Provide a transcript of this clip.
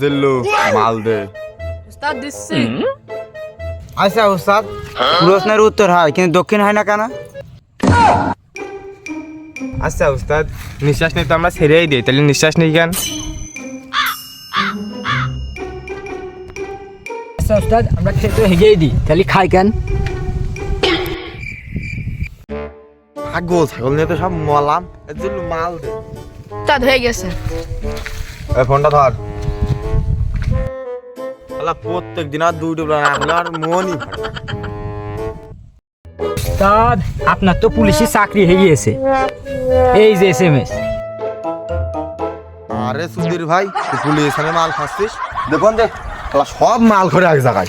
জিল্লু মাল দে উস্তাদ দিচ্ছি আচ্ছা উস্তাদ প্রশ্নের উত্তর হয় কিন্তু দক্ষিণ হয় না কেন? আচ্ছা উস্তাদ নিঃশ্বাস নিতে আমরা ছেড়েই দিই তাহলে নিঃশ্বাস নেই কেন? আচ্ছা উস্তাদ আমরা খেতে হেগেই দিই তাহলে খাই কেন? ছাগল ছাগল নিয়ে তো সব মলাম জিল্লু মাল দে। উস্তাদ হয়ে গেছে। এই ফোনটা ধর। শালা প্রত্যেক দিন আর দুই ডুবলা না হলে আর মনই ফাটে আপনার তো পুলিশের চাকরি হয়ে গিয়েছে। এই যে এস এম এস আরে সুধীর ভাই তুই পুলিশ এখানে মাল খাচ্ছিস? দেখুন দেখ শালা সব মাল করে এক জায়গায়।